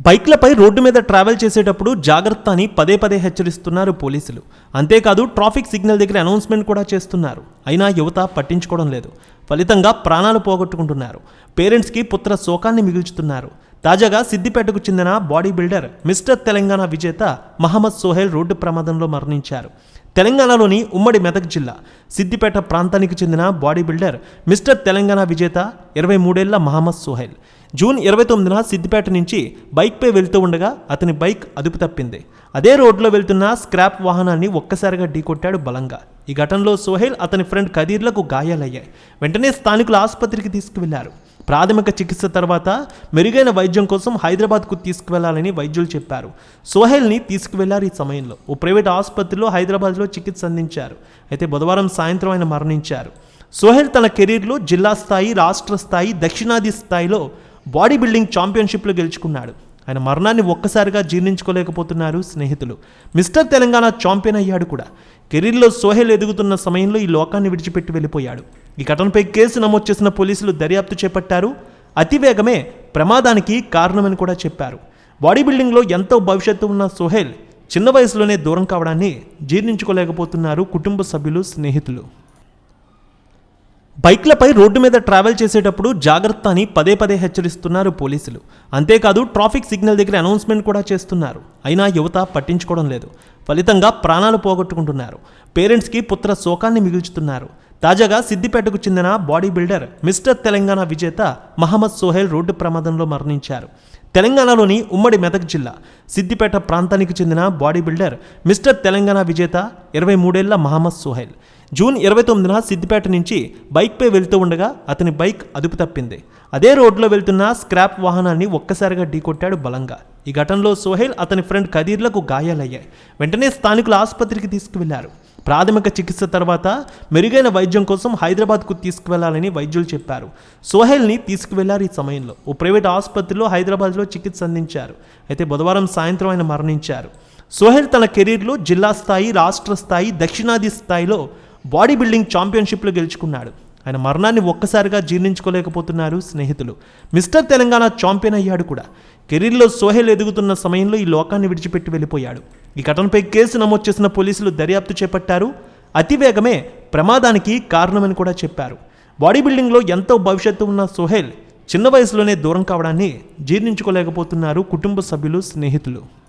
బైక్లపై road మీద travel చేసేటప్పుడు జాగ్రత్త అని పదే పదే హెచ్చరిస్తున్నారు పోలీసులు. అంతేకాదు ట్రాఫిక్ సిగ్నల్ దగ్గర అనౌన్స్మెంట్ కూడా చేస్తున్నారు. అయినా యువత పట్టించుకోవడం లేదు. ఫలితంగా ప్రాణాలు పోగొట్టుకుంటున్నారు. పేరెంట్స్కి పుత్ర శోకాన్ని మిగుల్చుతున్నారు. తాజాగా సిద్దిపేటకు చెందిన బాడీ బిల్డర్ మిస్టర్ తెలంగాణ విజేత మహమ్మద్ సోహెల్ రోడ్డు ప్రమాదంలో మరణించారు. తెలంగాణలోని ఉమ్మడి మెదక్ జిల్లా సిద్దిపేట ప్రాంతానికి చెందిన బాడీ బిల్డర్ మిస్టర్ తెలంగాణ విజేత ఇరవై మూడేళ్ళ మహమ్మద్ సుహైల్. జూన్ ఇరవై తొమ్మిదిన సిద్దిపేట నుంచి బైక్పై వెళ్తూ ఉండగా అతని బైక్ అదుపు తప్పింది. అదే రోడ్లో వెళ్తున్న స్క్రాప్ వాహనాన్ని ఒక్కసారిగా ఢీకొట్టాడు బలంగా. ఈ ఘటనలో సోహెల్ అతని ఫ్రెండ్ ఖదీర్లకు గాయాలయ్యాయి. వెంటనే స్థానికులు ఆసుపత్రికి తీసుకువెళ్ళారు. ప్రాథమిక చికిత్స తర్వాత మెరుగైన వైద్యం కోసం హైదరాబాద్కు తీసుకువెళ్ళాలని వైద్యులు చెప్పారు. సోహెల్ని తీసుకువెళ్ళారు ఈ సమయంలో. ఓ ప్రైవేట్ ఆసుపత్రిలో హైదరాబాద్లో చికిత్స అందించారు. అయితే బుధవారం సాయంత్రం ఆయన మరణించారు. సోహెల్ తన కెరీర్లో జిల్లా స్థాయి రాష్ట్ర స్థాయి దక్షిణాది స్థాయిలో బాడీ బిల్డింగ్ ఛాంపియన్షిప్లు గెలుచుకున్నాడు. ఆయన మరణాన్ని ఒక్కసారిగా జీర్ణించుకోలేకపోతున్నారు స్నేహితులు. మిస్టర్ తెలంగాణ ఛాంపియన్ అయ్యాడు కూడా. కెరీర్లో సోహెల్ ఎదుగుతున్న సమయంలో ఈ లోకాన్ని విడిచిపెట్టి వెళ్ళిపోయాడు. ఈ ఘటనపై కేసు నమోదు చేసిన పోలీసులు దర్యాప్తు చేపట్టారు. అతివేగమే ప్రమాదానికి కారణమని కూడా చెప్పారు. బాడీ బిల్డింగ్లో ఎంతో భవిష్యత్తు ఉన్న సోహెల్ చిన్న వయసులోనే దూరం కావడాన్ని జీర్ణించుకోలేకపోతున్నారు కుటుంబ సభ్యులు స్నేహితులు. బైక్లపై రోడ్డు మీద ట్రావెల్ చేసేటప్పుడు జాగ్రత్త అని పదే పదే హెచ్చరిస్తున్నారు పోలీసులు. అంతేకాదు ట్రాఫిక్ సిగ్నల్ దగ్గర అనౌన్స్మెంట్ కూడా చేస్తున్నారు. అయినా యువత పట్టించుకోవడం లేదు. ఫలితంగా ప్రాణాలు పోగొట్టుకుంటున్నారు. పేరెంట్స్కి పుత్ర శోకాన్ని మిగుల్చుతున్నారు. తాజాగా సిద్దిపేటకు చెందిన బాడీ బిల్డర్ మిస్టర్ తెలంగాణ విజేత మహమ్మద్ సోహెల్ రోడ్డు ప్రమాదంలో మరణించారు. తెలంగాణలోని ఉమ్మడి మెదక్ జిల్లా సిద్దిపేట ప్రాంతానికి చెందిన బాడీ బిల్డర్ మిస్టర్ తెలంగాణ విజేత ఇరవై మూడేళ్ళ మహమ్మద్ సోహెల్. జూన్ ఇరవై తొమ్మిదిన సిద్దిపేట నుంచి బైక్పై వెళ్తూ ఉండగా అతని బైక్ అదుపు తప్పింది. అదే రోడ్లో వెళ్తున్న స్క్రాప్ వాహనాన్ని ఒక్కసారిగా ఢీకొట్టాడు బలంగా. ఈ ఘటనలో సోహెల్ అతని ఫ్రెండ్ ఖదీర్లకు గాయాలయ్యాయి. వెంటనే స్థానికులు ఆసుపత్రికి తీసుకువెళ్ళారు. ప్రాథమిక చికిత్స తర్వాత మెరుగైన వైద్యం కోసం హైదరాబాద్కు తీసుకువెళ్ళాలని వైద్యులు చెప్పారు. సోహెల్ని తీసుకువెళ్ళారు ఈ సమయంలో. ఓ ప్రైవేట్ ఆసుపత్రిలో హైదరాబాద్లో చికిత్స అందించారు. అయితే బుధవారం సాయంత్రం ఆయన మరణించారు. సోహెల్ తన కెరీర్లో జిల్లా స్థాయి రాష్ట్ర స్థాయి దక్షిణాది స్థాయిలో బాడీ బిల్డింగ్ ఛాంపియన్షిప్లు గెలుచుకున్నాడు. ఆయన మరణాన్ని ఒక్కసారిగా జీర్ణించుకోలేకపోతున్నారు స్నేహితులు. మిస్టర్ తెలంగాణ ఛాంపియన్ అయ్యాడు కూడా. కెరీర్లో సోహెల్ ఎదుగుతున్న సమయంలో ఈ లోకాన్ని విడిచిపెట్టి వెళ్ళిపోయాడు. ఈ ఘటనపై కేసు నమోదు చేసిన పోలీసులు దర్యాప్తు చేపట్టారు. అతివేగమే ప్రమాదానికి కారణమని కూడా చెప్పారు. బాడీ బిల్డింగ్లో ఎంతో భవిష్యత్తు ఉన్న సోహెల్ చిన్న వయసులోనే దూరం కావడాన్ని జీర్ణించుకోలేకపోతున్నారు కుటుంబ సభ్యులు స్నేహితులు.